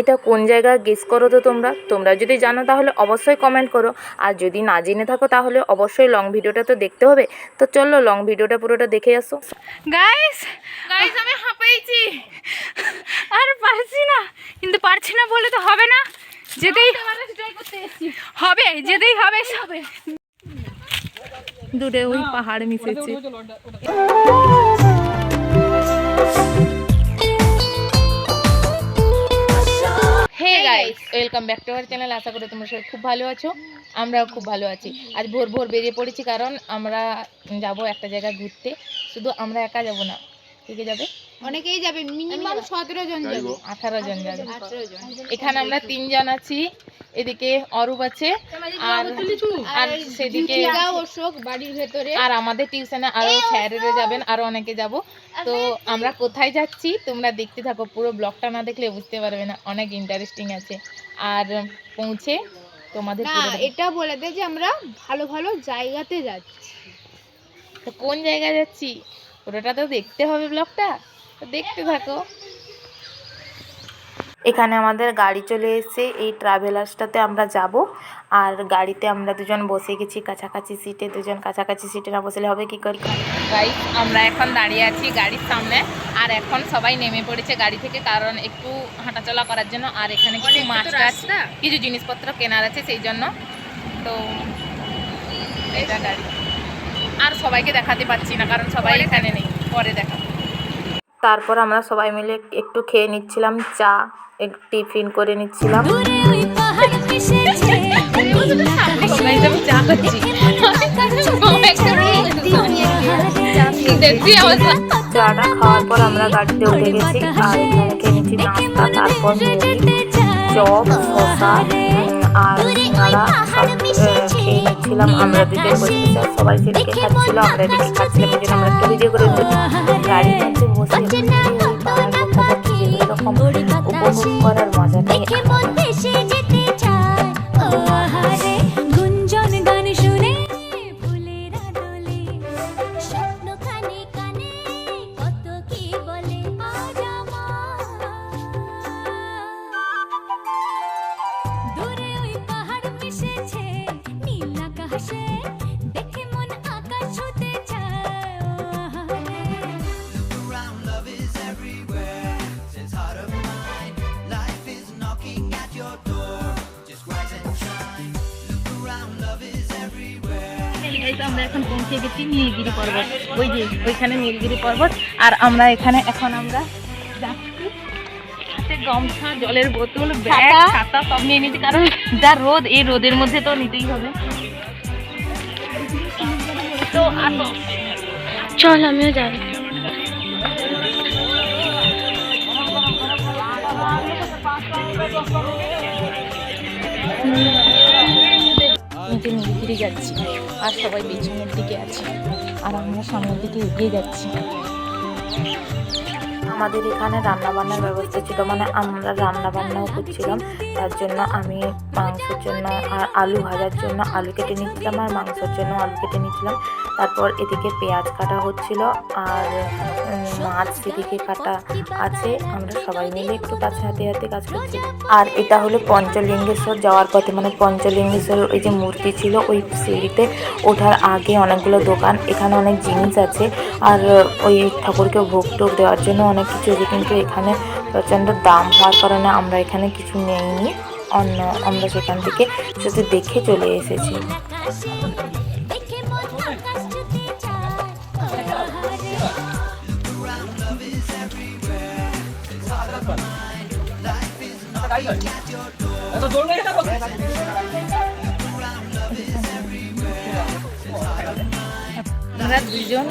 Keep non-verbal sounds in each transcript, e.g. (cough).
এটা কোন জায়গা গেস করো তো তোমরা? তোমরা যদি জানো তাহলে অবশ্যই কমেন্ট করো। আর যদি না জেনে থাকো তাহলে অবশ্যই লং ভিডিওটা তো দেখতে হবে। তো চলো লং ভিডিওটা পুরোটা দেখে আসো। গাইস গাইস আমি হাঁপাইছি। আর পারছি না। কিন্তু পারছি না বলে তো হবে না। যেতেই হবে যেতেই হবে হবে। দূরে ওই পাহাড় মিশেছে। Guys welcome back to our channel আশা করি তোমরা সবাই খুব ভালো আছো আমরাও খুব ভালো আছি। আজ ভোর ভোর বেরিয়ে পড়েছি কারণ আমরা যাব একটা জায়গায় ঘুরতে। শুধু আমরা একা যাব না। ঠিক কে যাবে? অনেকেই যাবে মিনিমাম সতেরো জন যাবে। আঠারো জন যাবে। এখানে আমরা তিনজন আছি। এদিকে অরূপ আছে আর আর সেদিকে বাড়ির ভেতরে আর আমাদের টিউশনে আরও স্যারেরা যাবেন আরও অনেকে যাব। তো আমরা কোথায় যাচ্ছি তোমরা দেখতে থাকো পুরো ব্লগটা না দেখলে বুঝতে পারবে না অনেক ইন্টারেস্টিং আছে। আর পৌঁছে তোমাদের। এটা বলে দে যে আমরা ভালো ভালো জায়গাতে যাচ্ছি। তো কোন জায়গায় যাচ্ছি? পুরোটা তো দেখতে হবে ব্লগটা। তো দেখতে থাকো। এখানে আমাদের গাড়ি চলে এসেছে। এই ট্রাভেলার্সটাতে আমরা যাব। আর গাড়িতে আমরা দুজন বসে গেছি কাছাকাছি সিটে দুজন কাছাকাছি সিটে না বসলে হবে কি করে? গাড়ি আমরা এখন দাঁড়িয়ে আছি গাড়ির সামনে। আর এখন সবাই নেমে পড়েছে গাড়ি থেকে কারণ একটু হাঁটাচলা করার জন্য। আর এখানে কিছু মাছ টাছ কিছু জিনিসপত্র কেনার আছে সেই জন্য। তো এটা গাড়ি। আর সবাইকে দেখাতে পাচ্ছি না কারণ সবাই এখানে নেই। পরে দেখা। তারপর আমরা সবাই মিলে একটু খেয়ে নিচ্ছিলাম চা। টিফিন করে নিচ্ছিলাম। চাটা খাওয়ার পর আমরা গাড়িতে উঠে গেছি আর এখানে খেয়ে নিচ্ছি নাস্তা তারপর চপ শসা আর সিঙ্গাড়া সব খেয়ে নিচ্ছিলাম। আমরা দুজন বসে সবাই সেদিকে খাচ্ছিল আমরা এদিকে খাচ্ছিলাম এই জন্য আমরা একটু ভিডিও করে গাড়ির বসে। করার মজাটাই আমরা এখন পৌঁছে গেছি নীলগিরি পর্বত। ওই যে ওইখানে নীলগিরি পর্বত। আর আমরা এখানে এখন আমরা যাচ্ছি। হাতে গামছা জলের বোতল ব্যাগ ছাতা। সব নিয়ে নিচ্ছি কারণ যা রোদ এই রোদের মধ্যে তো নিতেই হবে। তো আসো। চল আমিও যাই। নিচে নীলগিরি যাচ্ছি আর সবাই পেছনের দিকে আছে। আর আমরা সামনের দিকে এগিয়ে যাচ্ছি। আমাদের এখানে রান্নাবান্নার ব্যবস্থা ছিল মানে আমরা রান্না বান্নাও করছিলাম। তার জন্য আমি মাংসের জন্য আর আলু ভাজার জন্য আলু কেটে নিচ্ছিলাম আর মাংসের জন্য আলু কেটে নিচ্ছিলাম তারপর এদিকে পেঁয়াজ কাটা হচ্ছিল আর মাছ সেদিকে কাটা আছে। আমরা সবাই মিলে একটু কাছে হাতে হাতে কাজ করছি। আর এটা হলো পঞ্চলিঙ্গেশ্বর। যাওয়ার পথে মানে পঞ্চলিঙ্গেশ্বর ওই যে মূর্তি ছিল ওই সিঁড়িতে ওঠার আগে অনেকগুলো দোকান। এখানে অনেক জিনিস আছে। আর ওই ঠাকুরকে ভোগ টোগ দেওয়ার জন্য অনেক কিছু কিন্তু এখানে প্রচণ্ড দাম হওয়ার কারণে আমরা এখানে কিছু নেইনি। অন্য আমরা সেখান থেকে শুধু দেখে চলে এসেছি। মন আমরা দুজন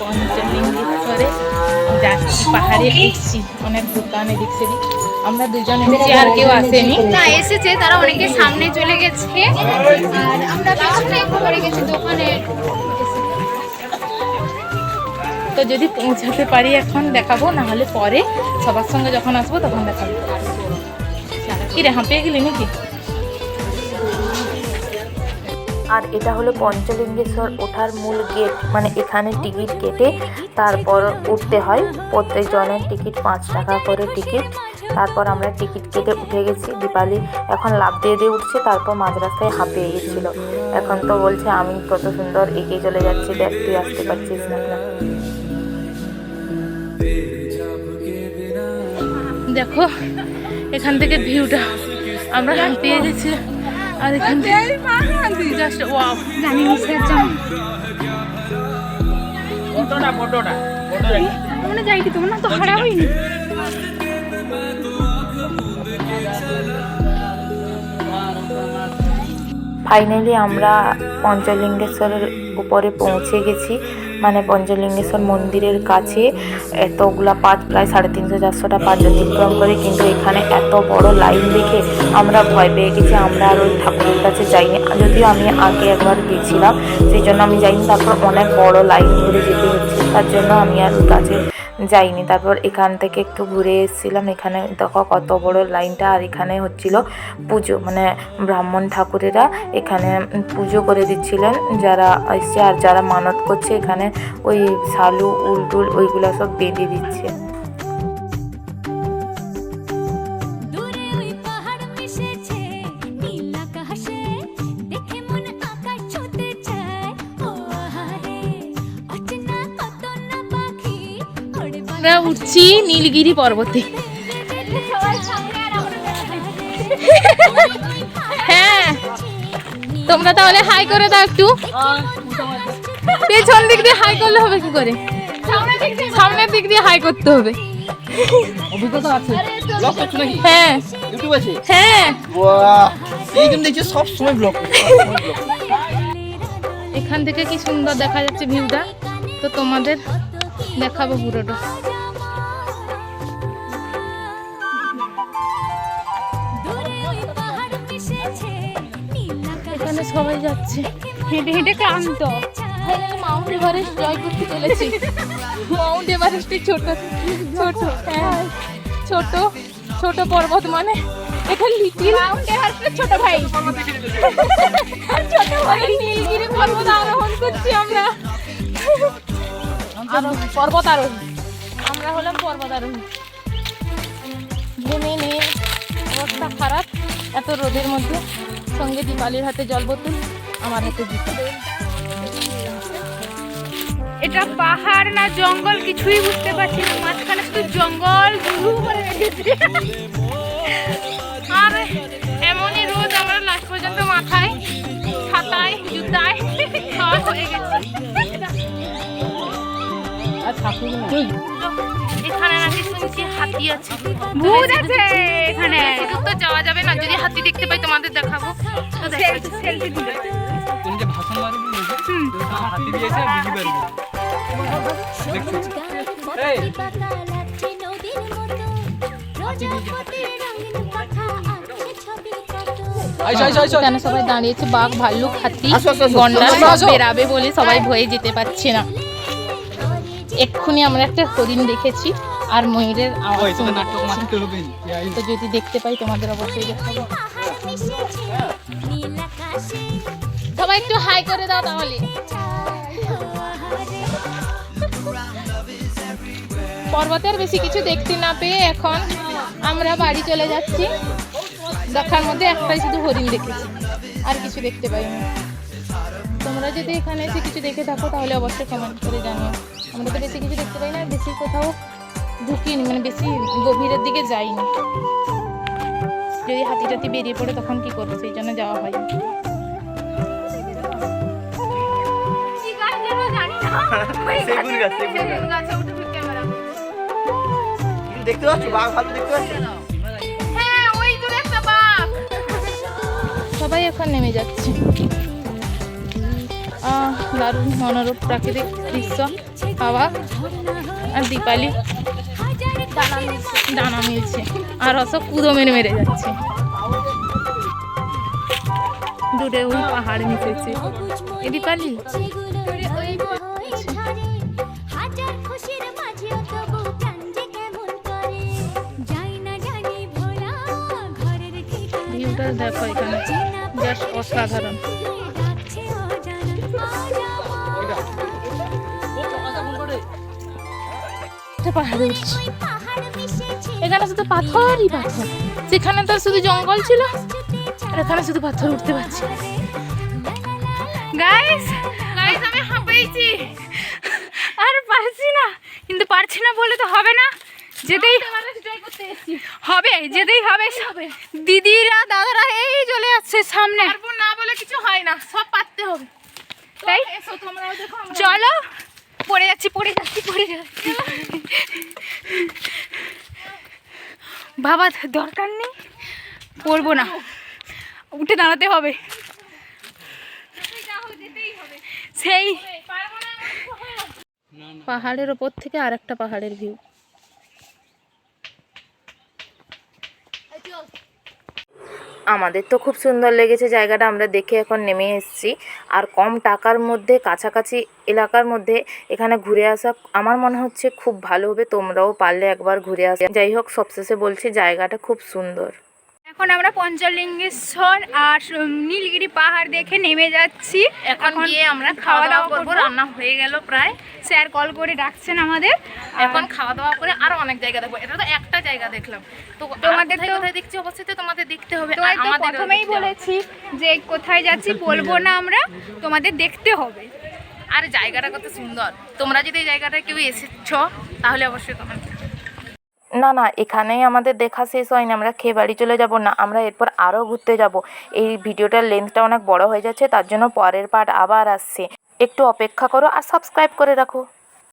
পঞ্চলিঙ্গেশ্বরে যাচ্ছি পাহাড়ে এসেছি অনেক দোকান সেদিক। আমরা দুজন এসেছি আর কেউ আসেনি। না এসেছে তারা অনেকে সামনে চলে গেছে। আর আমরা পিছনে পড়ে গেছি দোকানে তো যদি পৌঁছাতে পারি এখন দেখাবো না হলে পরে সবার সঙ্গে যখন আসব তখন দেখাবো। কি রে হাঁপিয়ে গেলি নাকি? আর এটা হলো পঞ্চলিঙ্গেশ্বর ওঠার মূল গেট মানে এখানে টিকিট কেটে তারপর উঠতে হয়। প্রত্যেক জনের টিকিট পাঁচ টাকা করে টিকিট তারপর আমরা টিকিট কেটে উঠে গেছি। দীপালি এখন লাভ দিয়ে দিয়ে উঠছে, তারপর মাঝ রাস্তায় হাঁপিয়ে গেছিল। এখন তো বলছে, আমি কত সুন্দর এগিয়ে চলে যাচ্ছি, দেখ, তুই আসতে পারছিস না। দেখো, এখান থেকে ভিউটা আমরা পেয়ে গেছি। আর এখান থেকে জাস্ট ওয়াও জানি আমরা যাইনি তোমার না তো হারা হয়নি। ফাইনালি আমরা পঞ্চলিঙ্গেশ্বরের উপরে পৌঁছে গেছি। মানে পঞ্চলিঙ্গেশ্বর মন্দিরের কাছে এতগুলা পাঁচ, প্রায় সাড়ে তিনশো, চারশোটা পাঁচ অতিক্রম করে, কিন্তু এখানে এত বড় লাইন দেখে আমরা ভয় পেয়ে গেছি। আমরা আর ওই ঠাকুরের কাছে যাইনি। যদিও আমি আগে একবার গেছিলাম, সেই জন্য আমি যাইনি। তারপর অনেক বড় লাইন ধরে যেতে হচ্ছে। তার জন্য আমি আর কাছে যাইনি। তারপর এখান থেকে একটু ঘুরে এসেছিলাম। এখানে দেখো কত বড় লাইনটা। আর এখানে হচ্ছিল পুজো মানে ব্রাহ্মণ ঠাকুরেরা এখানে পুজো করে দিচ্ছিলেন। যারা এসছে আর যারা মানত করছে, এখানে ওই শালু, উলটুল ওইগুলো সব বেঁধে দিচ্ছে। উঠছি নীলগিরি পর্বতে। হ্যাঁ তোমরা তাহলে হাই করে দাও একটু। পেছন দিক দিয়ে হাই করলে হবে কি করে? সামনের দিক দিয়ে হাই করতে হবে। অভিজ্ঞতা আছে। ব্লগ করছ নাকি? হ্যাঁ। ইউটিউব আছে? হ্যাঁ। বাহ এই কিন্তু দেখছি সব সময় ব্লগ এখান থেকে কি সুন্দর দেখা যাচ্ছে ভিউটা তো তোমাদের দেখাবো পুরোটা। এখানে সবাই যাচ্ছে। হেঁটে হেঁটে ক্লান্ত। মাউন্ট এভারেস্ট জয় করতে চলেছি। (laughs) মাউন্ট এভারেস্টের ছোট? ছোট হ্যাঁ। ছোট ছোট পর্বত মানে? এটা লিটিল? মাউন্ট এভারেস্টের ছোট ভাই। ছোট ভাই। নীলগিরি পর্বত আরোহণ করছি আমরা। আরো- পর্বত আরোহী। আমরা হলাম পর্বত আরোহী। ঘেমে অবস্থা খারাপ। এত রোদের মধ্যে সঙ্গে দীপালির হাতে জল বোতল আমার হাতে জুতো। এটা পাহাড় না জঙ্গল কিছুই বুঝতে পারছি না মাঝখানে শুধু জঙ্গল শুরু করে রেখেছে। আর এমনই রোদ আমরা লাস্ট পর্যন্ত মাথায় ছাতায় জুতায় খাওয়া হয়ে গেছে। এখানে নাকি শুনছি হাতি আছে। ভূত আছে এখানে। তো যাওয়া যাবে না যদি হাতি দেখতে পাই তোমাদের দেখাবো। তো দেখাচ্ছি। তুমি যে ভাষণ মারবি হাতি দিয়েছে বুঝি এখানে সবাই দাঁড়িয়েছে বাঘ ভাল্লুক হাতি। গন্ডার আসো। বেরাবে বলে সবাই ভয়ে যেতে পারছে না। এক্ষুনি আমরা একটা হরিণ দেখেছি আর ময়ূরের আওয়াজ তো যদি দেখতে পাই তোমাদের অবশ্যই দেখাবো। সবাই একটু হাই করে দাও তাহলে। পর্বতের বেশি কিছু দেখতে না পেয়ে এখন আমরা বাড়ি চলে যাচ্ছি। দেখার মধ্যে একটাই শুধু হরিণ দেখেছি। আর কিছু দেখতে পাইনি। তোমরা যদি এখানে এসে কিছু দেখে থাকো তাহলে অবশ্যই কমেন্ট করে জানিও। আমরা তো বেশি কিছু দেখতে পাই না বেশি কোথাও ঢুকিনি মানে বেশি গভীরের দিকে যাইনি। যদি হাতি টাতি বেরিয়ে পড়ে তখন কি করব? সেই জন্য যাওয়া হয় দেখতে পাচ্ছ? বাঘ ভালো দেখতে পাচ্ছ? সবাই এখন নেমে যাচ্ছে। দারুণ মনোরূপ প্রাকৃতিক দৃশ্য হাওয়া আর দীপালি। ডানা মিলছে। আর অশোক কুদো মেরে মেরে যাচ্ছে। দূরে ওই পাহাড় মিশেছে। এ দীপালি? ভিউটা দেখো এখানে। জাস্ট অসাধারণ। পাহাড়ে উঠছি। এখানে শুধু পাথরই পাথর। সেখানে তো শুধু জঙ্গল ছিল আর এখানে শুধু পাথর উঠতে পারছি। গাইস গাইস আমি হাঁপাইছি। আর পারছি না। কিন্তু পারছি না বলে তো হবে না। যেতেই হবে যেতেই হবে। দিদিরা দাদারা এই চলে যাচ্ছে সামনে। পারব না বলে কিছু হয় না সব পারতে হবে। তাই? চলো। পড়ে যাচ্ছি পড়ে যাচ্ছি পড়ে যাচ্ছি। বাবা, দরকার নেই? পড়ব না। উঠে দাঁড়াতে হবে। সেই পাহাড়ের ওপর থেকে আর একটা পাহাড়ের ভিউ আমাদের তো খুব সুন্দর লেগেছে জায়গাটা, আমরা দেখে এখন নেমে এসেছি। আর কম টাকার মধ্যে, কাছাকাছি এলাকার মধ্যে এখানে ঘুরে আসা আমার মনে হচ্ছে খুব ভালো হবে। তোমরাও পারলে একবার ঘুরে আসা যাই হোক, সবশেষে বলছি, জায়গাটা খুব সুন্দর। এখন আমরা পঞ্চলিঙ্গেশ্বর আর নীলগিরি পাহাড় দেখে নেমে যাচ্ছি। এখন গিয়ে আমরা খাওয়া দাওয়া করব। রান্না হয়ে গেল প্রায়। স্যার কল করে ডাকছেন আমাদের। এখন খাওয়া দাওয়া করে আরও অনেক জায়গা দেখব। এটা তো একটা জায়গা দেখলাম। তো তোমাদের তোমাদের তো- কোথায় দেখছি? অবশ্যই তো তোমাদের দেখতে হবে। প্রথমেই বলেছি যে কোথায় যাচ্ছি বলব না আমরা তোমাদের দেখতে হবে। আর জায়গাটা কত সুন্দর। তোমরা যদি এই জায়গাটা কেউ এসেছ তাহলে অবশ্যই তোমরা না না, এখানেই আমাদের দেখা শেষ হয়নি, আমরা খেয়ে বাড়ি চলে যাব না, আমরা এরপর আরও ঘুরতে যাব। এই ভিডিওটার লেন্থটা অনেক বড় হয়ে যাচ্ছে, তার জন্য পরের পার্ট আবার আসছে। একটু অপেক্ষা করো আর সাবস্ক্রাইব করে রাখো।